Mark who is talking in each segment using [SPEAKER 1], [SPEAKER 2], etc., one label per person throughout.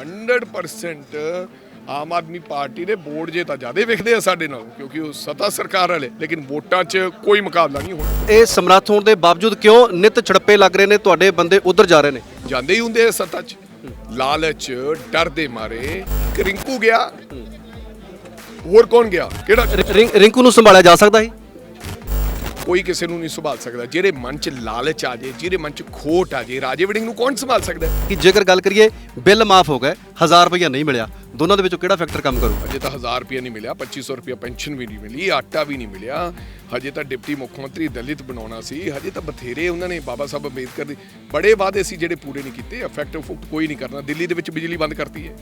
[SPEAKER 1] 100% Aam Aadmi party ਦੇ vote ਜੇ ਤਾਂ ਜ਼ਿਆਦਾ ਵਿਖਦੇ ਆ ਸਾਡੇ ਨਾਲ ਕਿਉਂਕਿ ਉਹ ਸਤਾ ਸਰਕਾਰ ਵਾਲੇ ਲੇਕਿਨ ਵੋਟਾਂ 'ਚ ਕੋਈ ਮੁਕਾਬਲਾ ਨਹੀਂ ਹੋਣਾ।
[SPEAKER 2] ਇਹ ਸਮਰੱਥ ਹੋਣ ਦੇ ਬਾਵਜੂਦ ਕਿਉਂ ਨਿਤ ਛੜੱਪੇ ਲੱਗ ਰਹੇ ਨੇ ਤੁਹਾਡੇ ਬੰਦੇ ਉਧਰ ਜਾ ਰਹੇ ਨੇ?
[SPEAKER 1] ਜਾਂਦੇ ਹੀ ਹੁੰਦੇ ਆ ਸੱਤਾ 'ਚ। ਲਾਲਚ ਡਰ ਦੇ ਮਾਰੇ। ਕਰਿੰਕੂ ਗਿਆ। ਹੋਰ ਕੌਣ ਗਿਆ? ਕਿਹੜਾ?
[SPEAKER 2] ਰਿੰਕੂ ਨੂੰ ਸੰਭਾਲਿਆ ਜਾ ਸਕਦਾ ਹੈ
[SPEAKER 1] ਕੋਈ ਕਿਸੇ ਨੂੰ ਨਹੀਂ ਸੰਭਾਲ ਸਕਦਾ। ਜਿਹੜੇ ਮਨ 'ਚ ਲਾਲਚ ਆ ਜੇ ਜਿਹਦੇ ਮਨ 'ਚ ਖੋਟ ਆ ਜੇ ਰਾਜੇ ਵੜਿੰਗ ਨੂੰ ਕੌਣ ਸੰਭਾਲ ਸਕਦਾ?
[SPEAKER 2] ਕਿ ਜੇਕਰ ਗੱਲ ਕਰੀਏ ਬਿੱਲ ਮਾਫ ਹੋ ਗਏ 1000 ਰੁਪਇਆ ਨਹੀਂ ਮਿਲਿਆ। ਦੋਨਾਂ ਦੇ ਵਿੱਚੋਂ ਕਿਹੜਾ ਫੈਕਟਰ ਕੰਮ ਕਰੂ
[SPEAKER 1] ਹਜੇ ਤਾਂ 1000 ਰੁਪਏ ਨਹੀਂ ਮਿਲਿਆ 2500 ਰੁਪਏ ਪੈਨਸ਼ਨ ਵੀ ਨਹੀਂ ਮਿਲੀ ਆਟਾ ਵੀ ਨਹੀਂ ਮਿਲਿਆ। ਹਜੇ ਤਾਂ ਡਿਪਟੀ ਮੁੱਖ ਮੰਤਰੀ ਦਲਿਤ ਬਣਾਉਣਾ ਸੀ ਹਜੇ ਤਾਂ ਬਥੇਰੇ ਉਹਨਾਂ ਨੇ ਬਾਬਾ ਸਾਹਿਬ ਅੰਬੇਦਕਰ ਦੇ ਬੜੇ ਵਾਅਦੇ ਸੀ ਜਿਹੜੇ ਪੂਰੇ ਨਹੀਂ ਕੀਤੇ ਇਫੈਕਟ ਫੁਕਟ ਕੋਈ ਨਹੀਂ ਕਰਨਾ। ਦਿੱਲੀ ਦੇ ਵਿੱਚ ਬਿਜਲੀ ਬੰਦ ਕਰਤੀ ਹੈ।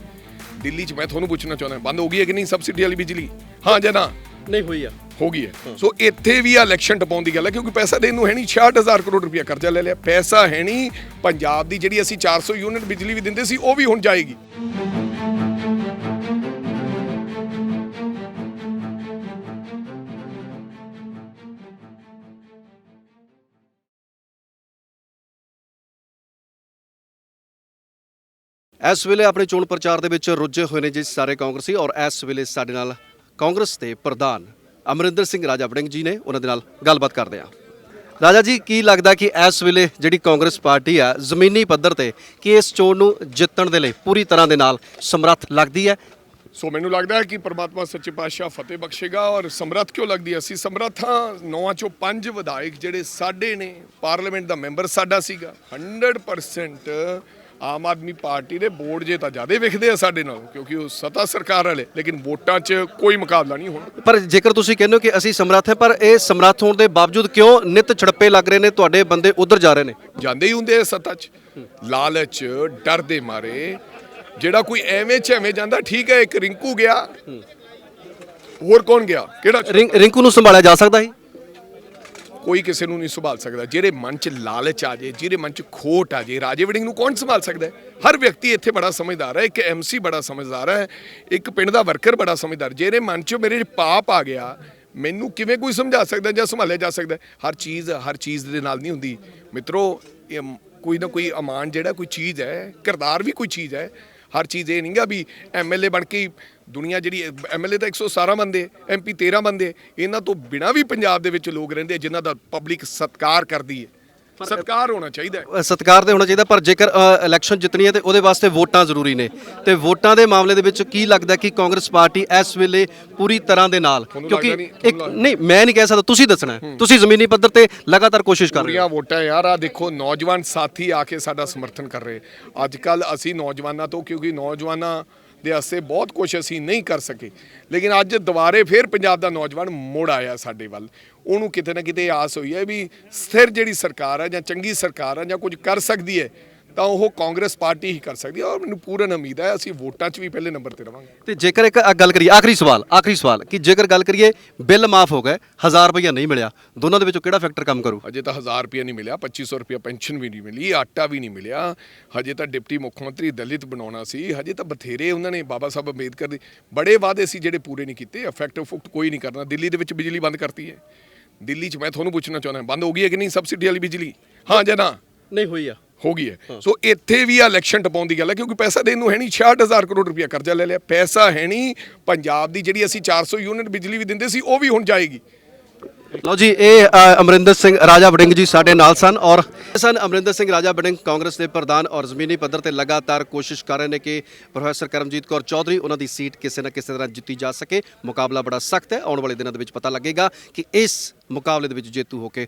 [SPEAKER 1] ਦਿੱਲੀ 'ਚ ਮੈਂ ਤੁਹਾਨੂੰ ਪੁੱਛਣਾ ਚਾਹੁੰਦਾ ਬੰਦ ਹੋ ਗਈ ਹੈ ਕਿ ਨਹੀਂ ਸਬਸਿਡੀ ਵਾਲੀ ਬਿਜਲੀ? ਹਾਂ ਜਾਂ ਨਾ?
[SPEAKER 2] ਨਹੀਂ ਹੋਈ ਆ।
[SPEAKER 1] ਹੋ ਗਈ ਹੈ। ਸੋ ਇੱਥੇ ਵੀ ਆ ਇਲੈਕਸ਼ਨ ਟਪਾਉਣ ਦੀ ਗੱਲ ਹੈ ਕਿਉਂਕਿ ਪੈਸਾ ਦੇਣ ਨੂੰ ਹੈ ਨਹੀਂ 66000 ਕਰੋੜ ਰੁਪਇਆ ਕਰਜ਼ਾ ਲੈ ਲਿਆ। ਪੈਸਾ ਹੈ ਨਹੀਂ ਪੰਜਾਬ ਦੀ ਜਿਹੜੀ ਅਸੀਂ 400 ਯੂਨਿਟ ਬਿਜਲੀ ਵੀ ਦਿੰਦੇ ਸੀ ਉਹ ਵੀ ਹੁਣ ਜਾਏਗੀ।
[SPEAKER 2] ਇਸ ਵੇਲੇ ਆਪਣੇ ਚੋਣ ਪ੍ਰਚਾਰ ਦੇ ਵਿੱਚ ਰੁੱਝੇ ਹੋਏ ਨੇ ਜੀ ਸਾਰੇ ਕਾਂਗਰਸੀ ਔਰ ਇਸ ਵੇਲੇ ਸਾਡੇ ਨਾਲ ਕਾਂਗਰਸ ਦੇ ਪ੍ਰਧਾਨ ਅਮਰਿੰਦਰ ਸਿੰਘ ਰਾਜਾ ਵੜਿੰਗ ਜੀ ਨੇ ਉਹਨਾਂ ਦੇ ਨਾਲ ਗੱਲਬਾਤ ਕਰਦੇ ਹਾਂ। ਰਾਜਾ ਜੀ, ਕੀ ਲੱਗਦਾ ਕਿ ਇਸ ਵੇਲੇ ਜਿਹੜੀ ਕਾਂਗਰਸ ਪਾਰਟੀ ਆ ਜ਼ਮੀਨੀ ਪੱਧਰ ਤੇ ਕਿ ਇਸ ਚੋਣ ਨੂੰ ਜਿੱਤਣ ਦੇ ਲਈ ਪੂਰੀ ਤਰ੍ਹਾਂ ਦੇ ਨਾਲ ਸਮਰੱਥ ਲੱਗਦੀ ਹੈ?
[SPEAKER 1] ਸੋ ਮੈਨੂੰ ਲੱਗਦਾ ਹੈ ਕਿ ਪ੍ਰਮਾਤਮਾ ਸੱਚੇ ਪਾਤਸ਼ਾਹ ਫਤਿਹ ਬਖਸ਼ੇਗਾ ਔਰ ਸਮਰੱਥ ਕਿਉਂ ਲੱਗਦੀ ਹੈ? ਅਸੀਂ ਸਮਰੱਥ ਹਾਂ, ਨੌਵਾਂ ਚੋਂ ਪੰਜ ਵਿਧਾਇਕ ਜਿਹੜੇ ਸਾਡੇ ਨੇ, ਪਾਰਲੀਮੈਂਟ ਦਾ ਮੈਂਬਰ ਸਾਡਾ ਸੀਗਾ। 100% ਆਮ ਆਦਮੀ ਪਾਰਟੀ ਦੇ ਵੋਟ ਜੇ ਤਾਂ ਜ਼ਿਆਦਾ ਵਿਖਦੇ ਆ ਸਾਡੇ ਨਾਲ ਕਿਉਂਕਿ ਉਹ ਸਤਾ ਸਰਕਾਰ ਵਾਲੇ ਲੇਕਿਨ ਵੋਟਾਂ 'ਚ ਕੋਈ ਮੁਕਾਬਲਾ ਨਹੀਂ ਹੋਣਾ।
[SPEAKER 2] ਪਰ ਜੇਕਰ ਤੁਸੀਂ ਕਹਿੰਦੇ ਹੋ ਕਿ ਅਸੀਂ ਸਮਰੱਥ ਹੈ ਪਰ ਇਹ ਸਮਰੱਥ ਹੋਣ ਦੇ ਬਾਵਜੂਦ ਕਿਉਂ ਨਿਤ ਛੜੱਪੇ ਲੱਗ ਰਹੇ ਨੇ ਤੁਹਾਡੇ ਬੰਦੇ ਉਧਰ ਜਾ ਰਹੇ ਨੇ?
[SPEAKER 1] ਜਾਂਦੇ ਹੀ ਹੁੰਦੇ ਆ ਸੱਤਾ 'ਚ। ਲਾਲਚ ਡਰ ਦੇ ਮਾਰੇ ਜਿਹੜਾ ਕੋਈ ਐਵੇਂ ਚ ਐਵੇਂ ਜਾਂਦਾ ਠੀਕ ਹੈ ਇੱਕ ਰਿੰਕੂ ਗਿਆ ਹੋਰ ਕੌਣ ਗਿਆ? ਕਿਹੜਾ?
[SPEAKER 2] ਰਿੰਕੂ ਨੂੰ ਸੰਭਾਲਿਆ ਜਾ ਸਕਦਾ ਹੈ
[SPEAKER 1] ਕੋਈ ਕਿਸੇ ਨੂੰ ਨਹੀਂ ਸੰਭਾਲ ਸਕਦਾ। ਜਿਹੜੇ ਮਨ 'ਚ ਲਾਲਚ ਆ ਜੇ ਜਿਹਦੇ ਮਨ 'ਚ ਖੋਟ ਆ ਜੇ, ਰਾਜੇ ਵੜਿੰਗ ਨੂੰ ਕੌਣ ਸੰਭਾਲ ਸਕਦਾ ਹਰ ਵਿਅਕਤੀ ਇੱਥੇ ਬੜਾ ਸਮਝਦਾਰ ਹੈ, ਇੱਕ ਐਮਸੀ ਬੜਾ ਸਮਝਦਾਰ ਹੈ, ਇੱਕ ਪਿੰਡ ਦਾ ਵਰਕਰ ਬੜਾ ਸਮਝਦਾਰ। ਜਿਹੜੇ ਮਨ 'ਚ ਮੇਰੇ ਪਾਪ ਆ ਗਿਆ, ਮੈਨੂੰ ਕਿਵੇਂ ਕੋਈ ਸਮਝਾ ਸਕਦਾ ਜਾਂ ਸੰਭਾਲਿਆ ਜਾ ਸਕਦਾ ਹਰ ਚੀਜ਼ ਹਰ ਚੀਜ਼ ਦੇ ਨਾਲ ਨਹੀਂ ਹੁੰਦੀ। ਮਿੱਤਰੋ ਕੋਈ ਨਾ ਕੋਈ ਅਮਾਨ ਜਿਹੜਾ ਕੋਈ ਚੀਜ਼ ਹੈ, ਕਿਰਦਾਰ ਵੀ ਕੋਈ ਚੀਜ਼ ਹੈ ਹਰ ਚੀਜ਼ ਇਹ ਨਹੀਂਗਾ ਵੀ ਐਮਐਲਏ ਬਣ ਕੇ ਹੀ ਦੁਨੀਆ ਜਿਹੜੀ ਐਮਐਲਏ ਤਾਂ 117 ਬੰਦੇ ਐਮਪੀ 13 ਬੰਦੇ, ਇਹਨਾਂ ਤੋਂ ਬਿਨਾ ਵੀ ਪੰਜਾਬ ਦੇ ਵਿੱਚ ਲੋਕ ਰਹਿੰਦੇ ਆ, ਜਿਨ੍ਹਾਂ ਦਾ ਪਬਲਿਕ ਸਤਿਕਾਰ ਕਰਦੀ ਹੈ। ਸਤਿਕਾਰ ਹੋਣਾ ਚਾਹੀਦਾ ਹੈ।
[SPEAKER 2] ਸਤਿਕਾਰ ਤੇ ਹੋਣਾ ਚਾਹੀਦਾ ਪਰ ਜੇਕਰ ਇਲੈਕਸ਼ਨ ਜਿੱਤਣੀ ਹੈ ਤੇ ਉਹਦੇ ਵਾਸਤੇ ਵੋਟਾਂ ਜ਼ਰੂਰੀ ਨੇ। ਤੇ ਵੋਟਾਂ ਦੇ ਮਾਮਲੇ ਦੇ ਵਿੱਚ ਕੀ ਲੱਗਦਾ ਕਿ ਕਾਂਗਰਸ ਪਾਰਟੀ ਇਸ ਵੇਲੇ ਪੂਰੀ ਤਰ੍ਹਾਂ ਦੇ ਨਾਲ? ਕਿਉਂਕਿ ਇੱਕ ਨਹੀਂ ਮੈਂ ਨਹੀਂ ਕਹਿ ਸਕਦਾ ਤੁਸੀਂ ਦੱਸਣਾ। ਤੁਸੀਂ ਜ਼ਮੀਨੀ ਪੱਧਰ ਤੇ ਲਗਾਤਾਰ ਕੋਸ਼ਿਸ਼ ਕਰ ਰਹੇ ਹੋ।
[SPEAKER 1] ਪੂਰੀਆਂ ਵੋਟਾਂ ਯਾਰ ਆ ਦੇਖੋ ਨੌਜਵਾਨ ਸਾਥੀ ਆ ਕੇ ਸਾਡਾ ਸਮਰਥਨ ਕਰ ਰਹੇ। ਅੱਜ ਕੱਲ ਅਸੀਂ ਨੌਜਵਾਨਾਂ ਤੋਂ ਕਿਉਂਕਿ ਨੌਜਵਾਨਾਂ ਦੇ ਵਾਸਤੇ ਬਹੁਤ ਕੁਝ ਅਸੀਂ ਨਹੀਂ ਕਰ ਸਕੇ। ਲੇਕਿਨ ਅੱਜ ਦੁਬਾਰੇ ਫੇਰ ਪੰਜਾਬ ਦਾ ਨੌਜਵਾਨ ਮੁੜ ਆਇਆ ਸਾਡੇ ਵੱਲ। ਉਹਨੂੰ ਕਿਤੇ ਨਾ ਕਿਤੇ ਆਸ ਹੋਈ ਹੈ ਵੀ ਸਥਿਰ ਜਿਹੜੀ ਸਰਕਾਰ ਹੈ ਜਾਂ ਚੰਗੀ ਸਰਕਾਰ ਹੈ ਜਾਂ ਕੁਝ ਕਰ ਸਕਦੀ ਹੈ ਤਾਂ ਉਹ ਕਾਂਗਰਸ ਪਾਰਟੀ ਹੀ ਕਰ ਸਕਦੀ ਹੈ ਔਰ ਮੈਨੂੰ ਪੂਰਨ ਉਮੀਦ ਹੈ ਅਸੀਂ ਵੋਟਾਂ 'ਚ ਵੀ ਪਹਿਲੇ ਨੰਬਰ ਤੇ ਰਵਾਂਗੇ।
[SPEAKER 2] ਤੇ ਜੇਕਰ ਇੱਕ ਗੱਲ ਕਰੀਏ ਆਖਰੀ ਸਵਾਲ ਆਖਰੀ ਸਵਾਲ ਕਿ ਜੇਕਰ ਗੱਲ ਕਰੀਏ ਬਿੱਲ ਮਾਫ ਹੋ ਗਏ 1000 ਰੁਪਇਆ ਨਹੀਂ ਮਿਲਿਆ ਦੋਨਾਂ ਦੇ ਵਿੱਚੋਂ ਕਿਹੜਾ ਫੈਕਟਰ ਕੰਮ ਕਰੂ?
[SPEAKER 1] ਹਜੇ ਤਾਂ 1000 ਰੁਪਏ ਨਹੀਂ ਮਿਲਿਆ 2500 ਰੁਪਏ ਪੈਨਸ਼ਨ ਵੀ ਨਹੀਂ ਮਿਲੀ ਆਟਾ ਵੀ ਨਹੀਂ ਮਿਲਿਆ। ਹਜੇ ਤਾਂ ਡਿਪਟੀ ਮੁੱਖ ਮੰਤਰੀ ਦਲਿਤ ਬਣਾਉਣਾ ਸੀ ਹਜੇ ਤਾਂ ਬਥੇਰੇ ਉਹਨਾਂ ਨੇ ਬਾਬਾ ਸਾਹਿਬ ਅੰਬੇਦਕਰ ਦੇ ਬੜੇ ਵਾਅਦੇ ਸੀ ਜਿਹੜੇ ਪੂਰੇ ਨਹੀਂ ਕੀਤੇ ਇਫੈਕਟ ਫੁਕਟ ਕੋਈ ਨਹੀਂ ਕਰਨਾ ਦਿੱਲੀ ਦੇ ਵਿੱਚ ਬਿਜਲੀ ਬੰਦ ਕਰਤੀ ਹੈ। ਦਿੱਲੀ 'ਚ ਮੈਂ ਤੁਹਾਨੂੰ ਪੁੱਛਣਾ ਚਾਹੁੰਦਾ ਬੰਦ ਹੋ ਗਈ ਹੈ ਕਿ ਨਹੀਂ ਸਬਸਿਡੀ ਵਾਲੀ ਬਿਜਲੀ? ਹਾਂ ਜਾਂ ਨਾ?
[SPEAKER 2] ਨਹੀਂ ਹੋਈ ਆ।
[SPEAKER 1] ਹੋ ਗਈ ਹੈ। ਸੋ ਇੱਥੇ ਵੀ ਆ ਇਲੈਕਸ਼ਨ ਟਪਾਉਣ ਦੀ ਗੱਲ ਹੈ ਕਿਉਂਕਿ ਪੈਸਾ ਦੇਣ ਨੂੰ ਹੈ ਨਹੀਂ 66000 ਕਰੋੜ ਰੁਪਇਆ ਕਰਜ਼ਾ ਲੈ ਲਿਆ। ਪੈਸਾ ਹੈ ਨਹੀਂ ਪੰਜਾਬ ਦੀ ਜਿਹੜੀ ਅਸੀਂ 400 ਯੂਨਿਟ ਬਿਜਲੀ ਵੀ ਦਿੰਦੇ ਸੀ ਉਹ ਵੀ ਹੁਣ ਜਾਏਗੀ।
[SPEAKER 2] ਲਓ ਜੀ ਇਹ ਅਮਰਿੰਦਰ ਸਿੰਘ ਰਾਜਾ ਵੜਿੰਗ ਜੀ ਸਾਡੇ ਨਾਲ ਸਨ ਔਰ ਸਨ ਅਮਰਿੰਦਰ ਸਿੰਘ ਰਾਜਾ ਵੜਿੰਗ ਕਾਂਗਰਸ ਦੇ ਪ੍ਰਧਾਨ ਔਰ ਜ਼ਮੀਨੀ ਪੱਧਰ ਤੇ ਲਗਾਤਾਰ ਕੋਸ਼ਿਸ਼ ਕਰ ਰਹੇ ਨੇ ਕਿ ਪ੍ਰੋਫੈਸਰ ਕਰਮਜੀਤ ਕੌਰ ਚੌਧਰੀ ਉਹਨਾਂ ਦੀ ਸੀਟ ਕਿਸੇ ਨਾ ਕਿਸੇ ਤਰ੍ਹਾਂ ਜਿੱਤੀ ਜਾ ਸਕੇ। ਮੁਕਾਬਲਾ ਬੜਾ ਸਖਤ ਹੈ ਆਉਣ ਵਾਲੇ ਦਿਨਾਂ ਦੇ ਵਿੱਚ ਪਤਾ ਲੱਗੇਗਾ ਕਿ ਇਸ ਮੁਕਾਬਲੇ ਦੇ ਵਿੱਚ ਜੇਤੂ ਹੋ ਕੇ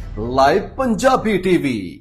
[SPEAKER 3] ਲਾਈਵ ਪੰਜਾਬੀ ਟੀਵੀ